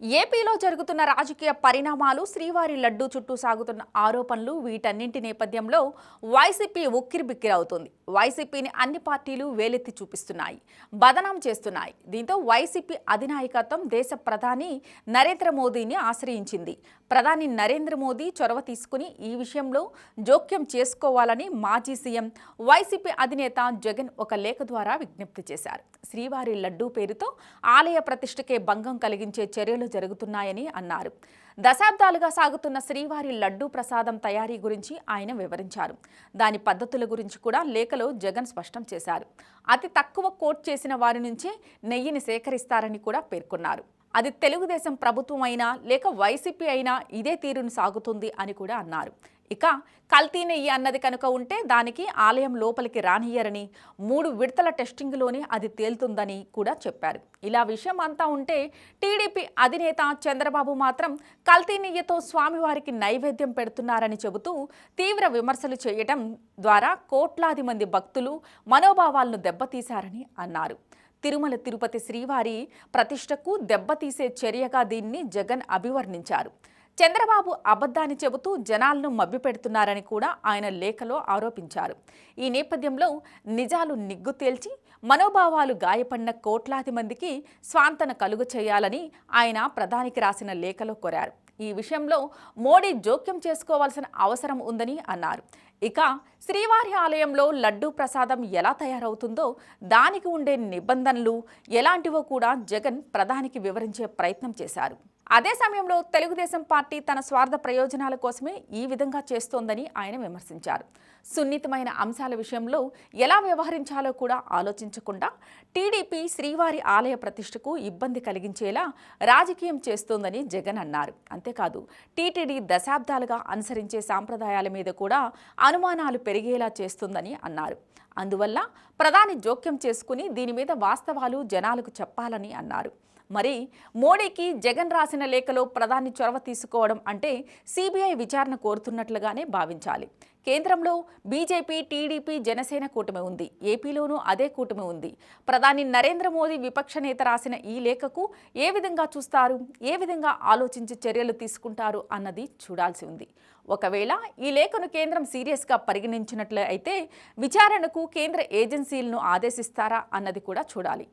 ఏపీలో జరుగుతున్న రాజకీయ పరిణామాలు శ్రీవారి లడ్డూ చుట్టూ సాగుతున్న ఆరోపణలు వీటన్నింటి నేపథ్యంలో వైసీపీ ఉక్కిరిబిక్కిరవుతుంది. వైసీపీని అన్ని పార్టీలు వేలెత్తి చూపిస్తున్నాయి బదనాం చేస్తున్నాయి. దీంతో వైసీపీ అధినాయకత్వం దేశ ప్రధాని నరేంద్ర మోదీని ఆశ్రయించింది. ప్రధాని నరేంద్ర మోదీ చొరవ తీసుకుని ఈ విషయంలో జోక్యం చేసుకోవాలని మాజీ సీఎం వైసీపీ అధినేత జగన్ ఒక లేఖ ద్వారా విజ్ఞప్తి చేశారు. శ్రీవారి లడ్డూ పేరుతో ఆలయ ప్రతిష్టకే భంగం కలిగించే చర్యలు జరుగుతున్నాయని అన్నారు. దశాబ్దాలుగా సాగుతున్న శ్రీవారి లడ్డూ ప్రసాదం తయారీ గురించి ఆయన వివరించారు. దాని పద్ధతుల గురించి కూడా లేఖలో జగన్ స్పష్టం చేశారు. అతి తక్కువ కోట్ చేసిన వారి నుంచే నెయ్యిని సేకరిస్తారని కూడా పేర్కొన్నారు. అది తెలుగుదేశం ప్రభుత్వం అయినా లేక వైసీపీ అయినా ఇదే తీరును సాగుతుంది అని కూడా అన్నారు. ఇక కల్తీ నెయ్యి అన్నది కనుక ఉంటే దానికి ఆలయం లోపలికి రానియ్యరని మూడు విడతల టెస్టింగ్లోనే అది తేలుతుందని కూడా చెప్పారు. ఇలా విషయం అంతా ఉంటే టీడీపీ అధినేత చంద్రబాబు మాత్రం కల్తీ నెయ్యితో స్వామివారికి నైవేద్యం పెడుతున్నారని చెబుతూ తీవ్ర విమర్శలు చేయటం ద్వారా కోట్లాది మంది భక్తులు మనోభావాలను దెబ్బతీశారని అన్నారు. తిరుమల తిరుపతి శ్రీవారి ప్రతిష్టకు దెబ్బతీసే చర్యగా దీన్ని జగన్ అభివర్ణించారు. చంద్రబాబు అబద్ధాన్ని చెబుతూ జనాలను మభ్యపెడుతున్నారని కూడా ఆయన లేఖలో ఆరోపించారు. ఈ నేపథ్యంలో నిజాలు నిగ్గు తేల్చి మనోభావాలు గాయపడిన కోట్లాది మందికి స్వాంతన కలుగు చేయాలని ఆయన ప్రధానికి రాసిన లేఖలో కోరారు. ఈ విషయంలో మోడీ జోక్యం చేసుకోవాల్సిన అవసరం ఉందని అన్నారు. ఇక శ్రీవారి ఆలయంలో లడ్డూ ప్రసాదం ఎలా తయారవుతుందో దానికి ఉండే నిబంధనలు ఎలాంటివో కూడా జగన్ ప్రధానికి వివరించే ప్రయత్నం చేశారు. అదే సమయంలో తెలుగుదేశం పార్టీ తన స్వార్థ ప్రయోజనాల కోసమే ఈ విధంగా చేస్తోందని ఆయన విమర్శించారు. సున్నితమైన అంశాల విషయంలో ఎలా వ్యవహరించాలో కూడా ఆలోచించకుండా టీడీపీ శ్రీవారి ఆలయ ప్రతిష్టకు ఇబ్బంది కలిగించేలా రాజకీయం చేస్తోందని జగన్ అన్నారు. అంతేకాదు టీటీడీ దశాబ్దాలుగా అనుసరించే సాంప్రదాయాల మీద కూడా అనుమానాలు పెరిగేలా చేస్తుందని అన్నారు. అందువల్ల ప్రధాని జోక్యం చేసుకుని దీని మీద వాస్తవాలు జనాలకు చెప్పాలని అన్నారు. మరి మోడీకి జగన్ రాసిన లేఖలో ప్రధాని చొరవ తీసుకోవడం అంటే సిబిఐ విచారణ కోరుతున్నట్లుగానే భావించాలి. కేంద్రంలో బీజేపీ టీడీపీ జనసేన కూటమి ఉంది. ఏపీలోనూ అదే కూటమి ఉంది. ప్రధాని నరేంద్ర మోదీ విపక్ష నేత రాసిన ఈ లేఖకు ఏ విధంగా చూస్తారు? ఏ విధంగా ఆలోచించి చర్యలు తీసుకుంటారు? అన్నది చూడాల్సి ఉంది. ఒకవేళ ఈ లేఖను కేంద్రం సీరియస్గా పరిగణించినట్లయితే విచారణకు కేంద్ర ఏజెన్సీలను ఆదేశిస్తారా? అన్నది కూడా చూడాలి.